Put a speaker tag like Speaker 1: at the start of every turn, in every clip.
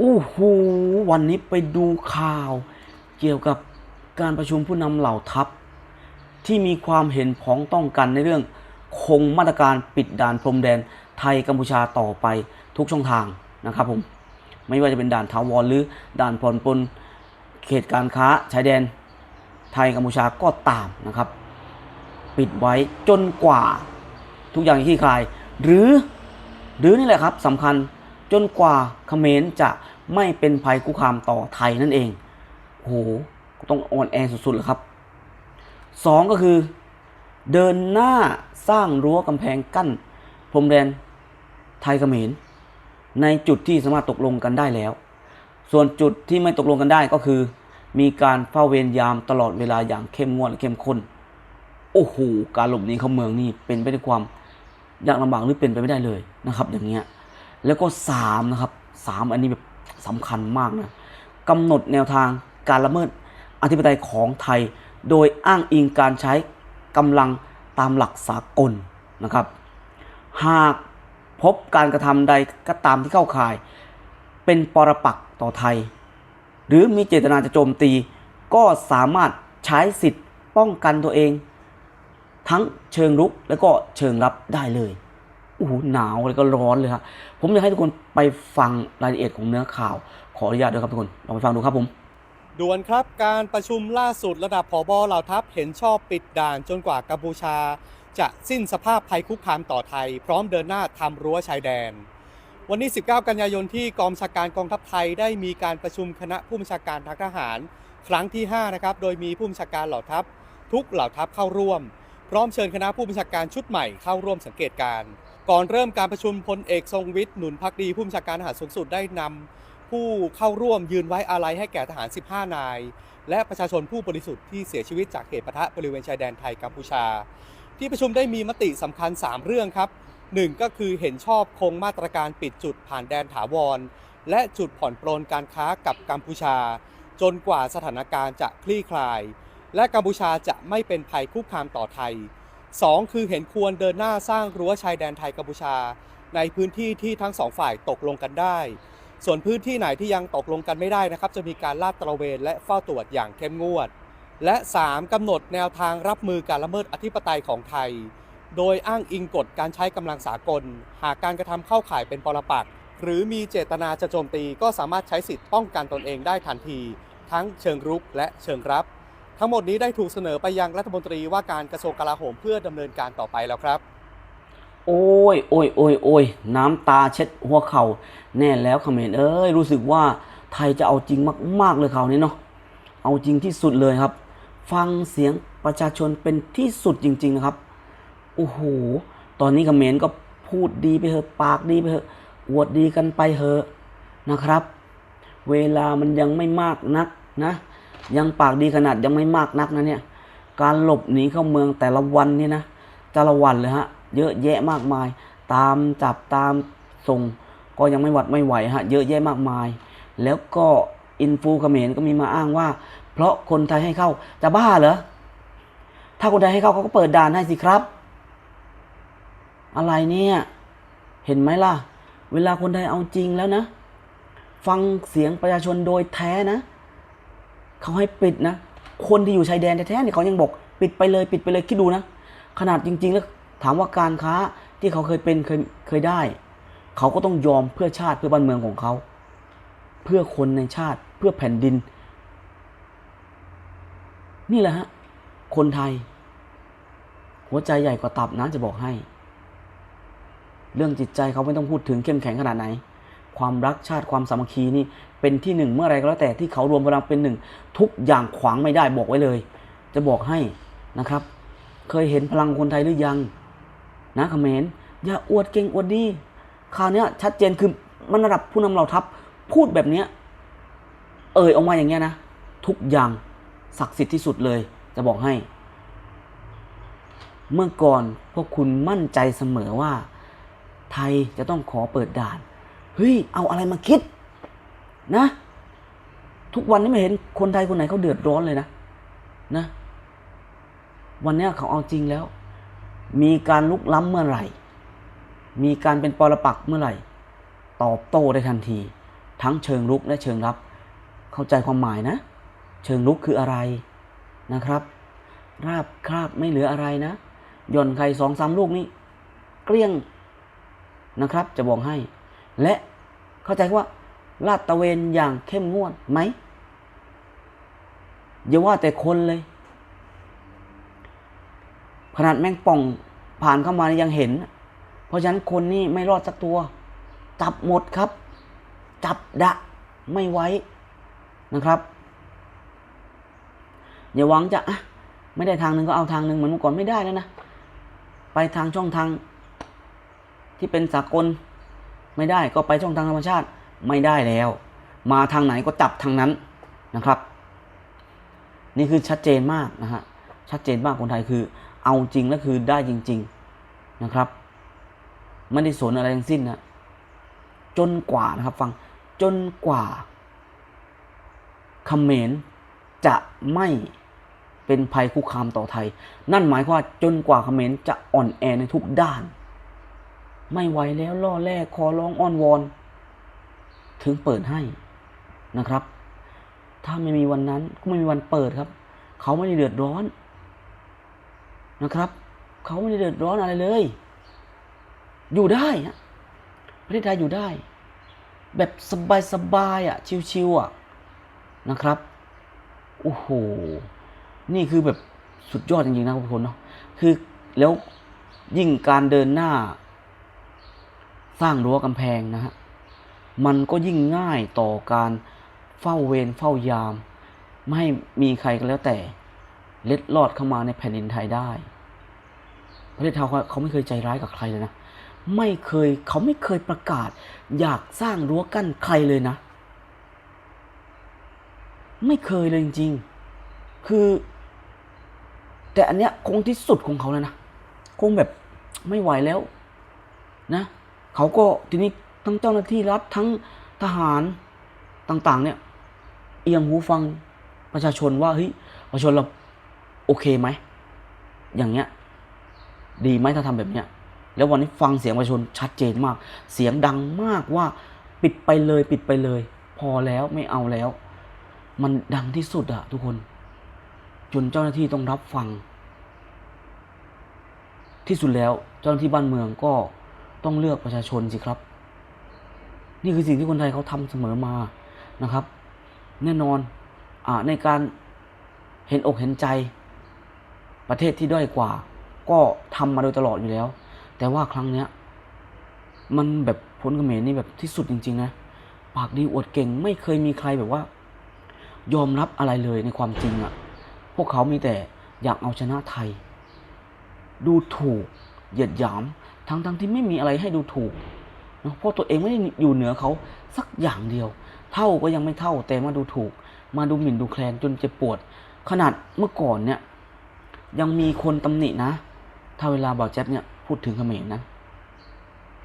Speaker 1: โอ้โหวันนี้ไปดูข่าว เกี่ยวกับการประชุมผู้นำเหล่าทัพ ที่มีความเห็นพ้องต้องกันในเรื่อง คงมาตรการปิดด่านพรมแดนไทยกัมพูชาต่อไปทุกช่องทางนะครับผม ไม่ว่าจะเป็นด่านทาวรหรือด่านผ่อนปลนเขตการค้าชายแดน ไทยกัมพูชาก็ตามนะครับ ปิดไว้จนกว่าทุกอย่างจะคลี่คลาย หรือหรือนี่แหละครับสำคัญ จนกว่าเขมรจะไม่เป็นภัยคุกคามต่อไทยนั่นเองโอ้โหต้องอ่อนแอสุดๆเลยครับสองก็คือ เดินหน้าสร้างรั้วกำแพงกั้น พรมแดนไทยเขมร ในจุดที่สามารถตกลงกันได้แล้ว ส่วนจุดที่ไม่ตกลงกันได้ก็คือ มีการเฝ้าเวรยามตลอดเวลาอย่างเข้มงวดและเข้มข้นโอ้โหการหลบหนีเข้าเมืองนี่เป็นไปด้วยความยากลำบากหรือเป็นไปไม่ได้เลยนะครับ อย่างเงี้ย แล้วก็สามนะครับสามอันนี้แบบสำคัญมากนะกำหนดแนวทางการละเมิดอธิปไตยของไทย โดยอ้างอิงการใช้กำลังตามหลักสากลนะครับ หากพบการกระทำใดก็ตามที่เข้าข่าย เป็นปรปักต่อไทย หรือมีเจตนาจะโจมตี ก็สามารถใช้สิทธิ์ป้องกันตัวเอง ทั้งเชิงรุกและก็เชิงรับได้เลย โอ้โหหนาวแล้วก็ร้อนเลยครับผมอยากให้ทุกคนไปฟังรายละเอียดของเนื้อข่าว ขออนุญาตด้วยครับทุกคนลองไปฟังดูครับผม
Speaker 2: ด่วนครับการประชุมล่าสุดระดับผบเหล่าทัพเห็นชอบปิดด่านจนกว่ากัมพูชา จะสิ้นสภาพภัยคุกคามต่อไทย พร้อมเดินหน้าทำรั้วชายแดน วันนี้ 19 กันยายนที่กองชาการกองทัพไทยได้มีการประชุมคณะผู้บัญชาการทางทหาร ครั้งที่ 5 นะครับ โดยมีผู้บัญชาการเหล่าทัพ ทุกเหล่าทัพเข้าร่วม พร้อมเชิญคณะผู้บัญชาการชุดใหม่เข้าร่วมสังเกตการณ์ ก่อนเริ่มการประชุมพลเอกทรงวิทย์หนุนพักดีผู้บัญชาการทหารสูงสุดได้นำผู้เข้าร่วมยืนไว้อาลัยให้แก่ทหาร 15 นาย และประชาชนผู้บริสุทธิ์ที่เสียชีวิตจากเหตุปะทะบริเวณชายแดนไทยกัมพูชา ที่ประชุมได้มีมติสำคัญ 3 เรื่องครับหนึ่งก็คือเห็นชอบคงมาตรการปิดจุดผ่านแดนถาวร และจุดผ่อนปลนการค้ากับกัมพูชา จนกว่าสถานการณ์จะคลี่คลาย และกัมพูชาจะไม่เป็นภัยคุกคามต่อไทย 2 คือเห็นควรเดินหน้าสร้างรั้วชายแดนไทยกัมพูชา ในพื้นที่ที่ทั้งสองฝ่ายตกลงกันได้ ส่วนพื้นที่ไหนที่ยังตกลงกันไม่ได้นะครับ จะมีการลาดตระเวนและเฝ้าตรวจอย่างเข้มงวด และ 3. กำหนดแนวทางรับมือการละเมิดอธิปไตยของไทย โดยอ้างอิงกฎการใช้กำลังสากล หากการกระทำเข้าข่ายเป็นปรปักษ์หรือมีเจตนาจะโจมตีก็สามารถใช้สิทธิ์ป้องกันตนเองได้ทันที ทั้งเชิงรุกและเชิงรับ ทั้งหมดนี้ได้ถูกเสนอไปยังรัฐมนตรีว่าการกระทรวงกลาโหมเพื่อดำเนินการต่อไปแล้วครับ
Speaker 1: โอ้ยโอ้ยโอ้ยโอ้ยน้ำตาเช็ดหัวเขา่าแน่แล้วเขมรเอ้ยรู้สึกว่าไทยจะเอาจริงมาก ๆ เลยคราวนี้เนาะเอาจริงที่สุดเลยครับ ฟังเสียงประชาชนเป็นที่สุดจริงๆนะครับโอ้โหตอนนี้เขมรก็พูดดีไปเถอะปากดีไปเถอะอวดดีกันไปเถอะนะครับ เวลามันยังไม่มากนักนะ ยังปากดีขนาดยังไม่มากนักนะเนี่ย การหลบหนีเข้าเมืองแต่ละวันนี่นะแต่ละวันเลยฮะ เยอะแยะมากมาย ตามจับตามส่ง ก็ยังไม่หวัดไม่ไหวฮะ เยอะแยะมากมาย แล้วก็อินฟูเขมรก็มีมาอ้างว่า เพราะคนไทยให้เข้าจะบ้าเหรอ ถ้าคนไทยให้เข้าเขาก็เปิดด่านให้สิครับ อะไรเนี่ย เห็นไหมล่ะ เวลาคนไทยเอาจริงแล้วนะ ฟังเสียงประชาชนโดยแท้นะ เขาให้ปิดนะ คนที่อยู่ชายแดนแท้ๆเนี่ยเขายังบอกปิดไปเลยปิดไปเลยคิดดูนะ ขนาดจริง ๆ แล้วถามว่าการค้าที่เขาเคยเป็นเคยเคยได้ เขาก็ต้องยอมเพื่อชาติเพื่อบ้านเมืองของเขา เพื่อคนในชาติเพื่อแผ่นดิน นี่แหละฮะ คนไทย หัวใจใหญ่กว่าตับนะจะบอกให้ เรื่องจิตใจเขาไม่ต้องพูดถึงเข้มแข็งขนาดไหน ความรักชาติความสามัคคีนี่เป็นที่หนึ่งเมื่อไรก็แล้วแต่ที่เขารวมพลังเป็นหนึ่งทุกอย่างขวางไม่ได้บอกไว้เลย จะบอกให้นะครับ เคยเห็นพลังคนไทยหรือยัง นะเขมรอย่าอวดเก่งอวดดีคราวนี้ชัดเจนคือมันระดับผู้นำเหล่าทัพพูดแบบเนี้ยเอ่ยออกมาอย่างเงี้ยนะ ทุกอย่างศักดิ์สิทธิ์ที่สุดเลย จะบอกให้ เมื่อก่อนพวกคุณมั่นใจเสมอว่า ไทยจะต้องขอเปิดด่าน เฮ้ยเอาอะไรมาคิดนะ ทุกวันนี้ไม่เห็นคนไทยคนไหนเขาเดือดร้อนเลยนะนะ วันนี้เขาเอาจริงแล้ว มีการลุกล้ำเมื่อไหร่ มีการเป็นปรปักเมื่อไหร่ ตอบโต้ได้ทันที ทั้งเชิงรุกและเชิงรับ เข้าใจความหมายนะ เชิงรุกคืออะไรนะครับ ราบคราบไม่เหลืออะไรนะ ย่อนไข่สองสามลูกนี่เกลี้ยงนะครับ จะบอกให้ และเข้าใจว่าลาดตะเวนอย่างเข้มงวดไหมอย่าว่าแต่คนเลย ขนาดแมงป่องผ่านเข้ามายังเห็น เพราะฉะนั้นคนนี่ไม่รอดสักตัว จับหมดครับ จับดะไม่ไว้นะครับอย่าหวังจะอะไม่ได้ทางหนึ่งก็เอาทางหนึ่งเหมือนเมื่อก่อนไม่ได้แล้วนะ ไปทางช่องทางที่เป็นสากล ไม่ได้ก็ไปช่องทางธรรมชาติไม่ได้แล้ว มาทางไหนก็จับทางนั้นนะครับ นี่คือชัดเจนมากนะฮะชัดเจนมากคนไทยคือ เอาจริงและคือได้จริง ๆนะครับ ไม่ได้สนอะไรทั้งสิ้นนะจนกว่านะครับฟังจนกว่าเขมรจะไม่เป็นภัยคุกคามต่อไทย นั่นหมายความว่าจนกว่าเขมรจะอ่อนแอในทุกด้าน ไม่ไหวแล้วล่อแร่ขอร้องอ้อนวอน ถึงเปิดให้นะครับ ถ้าไม่มีวันนั้นก็ไม่มีวันเปิดครับ เขาไม่ได้เดือดร้อนนะครับ เขาไม่ได้เดือดร้อนอะไรเลย อยู่ได้ฮะประเทศไทยอยู่ได้ แบบสบายๆอะ ชิวๆอะนะครับโอ้โหนี่คือแบบสุดยอดจริงๆนะทุกคนเนาะคือแล้วยิ่งการเดินหน้า สร้างรั้วกำแพงนะฮะมันก็ยิ่งง่ายต่อการเฝ้าเวรเฝ้ายาม ไม่ให้มีใครก็แล้วแต่ เล็ดลอดเข้ามาในแผ่นดินไทยได้ ประเทศไทยเขาเขาไม่เคยใจร้ายกับใครเลยนะไม่เคยเขาไม่เคยประกาศ อยากสร้างรั้วกั้นใครเลยนะ ไม่เคยเลยจริงๆคือ แต่อันเนี้ยคงที่สุดของเขาแล้วนะ คงแบบไม่ไหวแล้วนะ เขาก็ทีนี้ทั้งเจ้าหน้าที่รัฐทั้งทหารต่างๆ เนี่ย เอียงหูฟังประชาชนว่าเฮ้ยประชาชนเราโอเคไหมอย่างเงี้ย ดีไหมถ้าทำแบบเนี้ยแล้ววันนี้ฟังเสียงประชาชนชัดเจนมาก เสียงดังมากว่าปิดไปเลยปิดไปเลย พอแล้วไม่เอาแล้ว มันดังที่สุดอะทุกคนจนเจ้าหน้าที่ต้องรับฟัง ที่สุดแล้วเจ้าหน้าที่บ้านเมืองก็ ต้องเลือกประชาชนสิครับ นี่คือสิ่งที่คนไทยเขาทำเสมอมานะครับ แน่นอนอในการเห็นอกเห็นใจ ประเทศที่ด้อยกว่า ก็ทำมาโดยตลอดอยู่แล้ว แต่ว่าครั้งเนี้ยมันแบบพ้นเมรนี่แบบที่สุดจริง ๆ นะ ปากดีอวดเก่งไม่เคยมีใครแบบว่า ยอมรับอะไรเลยในความจริงอะ่ะ พวกเขามีแต่อยากเอาชนะไทย ดูถูก เหยียดหยาม ทั้งๆทที่ไม่มีอะไรให้ดูถูกเนอะเพราะตัวเองไม่ได้อยู่เหนือเขาสักอย่างเดียว เท่าก็ยังไม่เท่าแต่มาดูถูก มาดูหมิ่นดูแคลนจนเจ็บปวด ขนาดเมื่อก่อนเนี่ย ยังมีคนตำหนินะ ถ้าเวลาบ่าวแจ๊บเนี่ยพูดถึงเขมรนะ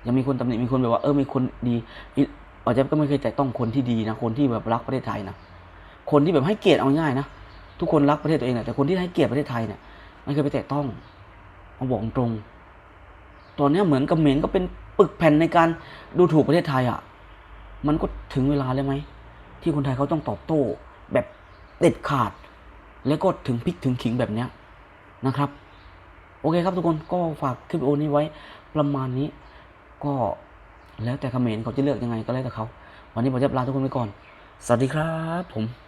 Speaker 1: ยังมีคนตำหนิมีคนแบบว่าเออมีคนดีบ่าวแจ๊บก็ไม่เคยแตะต้องคนที่ดีนะคนที่แบบรักประเทศไทยนะคนที่แบบให้เกียรติเอาง่ายนะทุกคนรักประเทศตัวเองแหละแต่คนที่ให้เกียรติประเทศไทยเนี่ยไม่เคยไปแตะต้องมาบอกตรง ตอนนี้เหมือนกับเหมนก็เป็นปึกแผ่นในการดูถูกประเทศไทยอะ มันก็ถึงเวลาแล้วไหม ที่คนไทยเขาต้องตอบโต้แบบเด็ดขาด แล้วก็ถึงพลิกถึงขิงแบบเนี้ยนะครับ โอเคครับทุกคนก็ฝากคลิปโอนี้ไว้ประมาณนี้ ก็แล้วแต่คเขมรเขาจะเลือกยังไงก็แล้วแต่เขา วันนี้ผมจะลาทุกคนไปก่อน สวัสดีครับผม